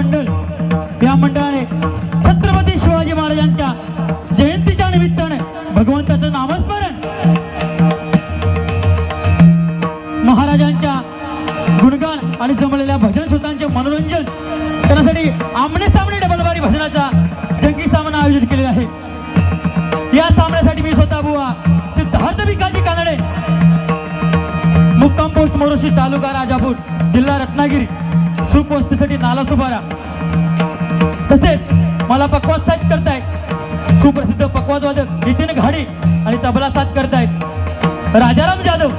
मंडळ या मंडळाने छत्रपती शिवाजी महाराजांच्या जयंतीच्या निमित्ताने भगवंताचं नामस्मरण महाराजांच्या गुणगान आणि जमलेल्या भजन स्वतःचे मनोरंजन करण्यासाठी आमने सामने डबलबारी भजनाचा जंगी सामना आयोजित केलेला आहे. या सामन्यासाठी मी स्वतः बुवा सिद्धार्थ पिकाची कानडे मुक्काम पोस्ट मोरोशी तालुका राजापूर जिल्हा रत्नागिरी. सुपवस्तीसाठी नाला सुभारा तसेच मला पक्वाद साथ करतायत. सुप्रसिद्ध पक्वादवादक नितीन घाडी आणि तबला साथ करतायत. राजाराम जाधव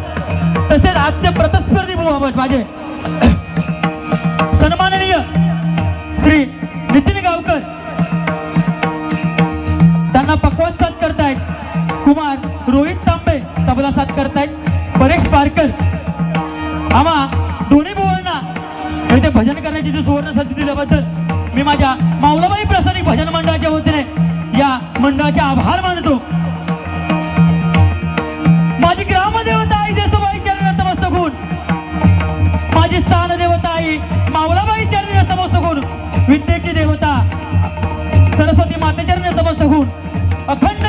तसेच आजचे प्रतिस्पर्धी मोहम्मद माझे. सन्माननीय श्री नितीन गावकर. त्यांना पक्वाद साथ करतायत. कुमार रोहित तांबे तबला साथ करतायत. परेश पारकर. आम्हा दोन्ही इथे भजन करण्याची जी सुवर्ण संधी दिल्याबद्दल मी माझ्या माऊलाबाई प्रसादी भजन मंडळाच्या वतीने या मंडळाचे आभार मानतो. माझी ग्रामदेवता आई जेसुबाई चरणी नतमस्तक होऊन माझी स्थान देवता आई माऊलाबाई चरणी नतमस्तक होऊन विद्येची देवता सरस्वती माते चरणी नतमस्तक होऊन अखंड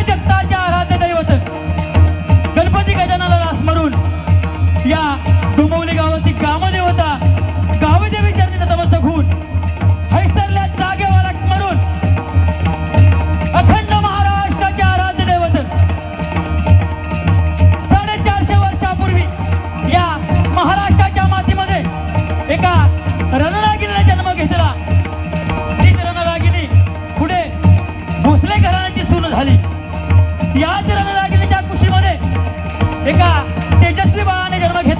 याच रणरागिणीच्या कुशीमध्ये. एका तेजस्वी बाळाने जन्म घेतला.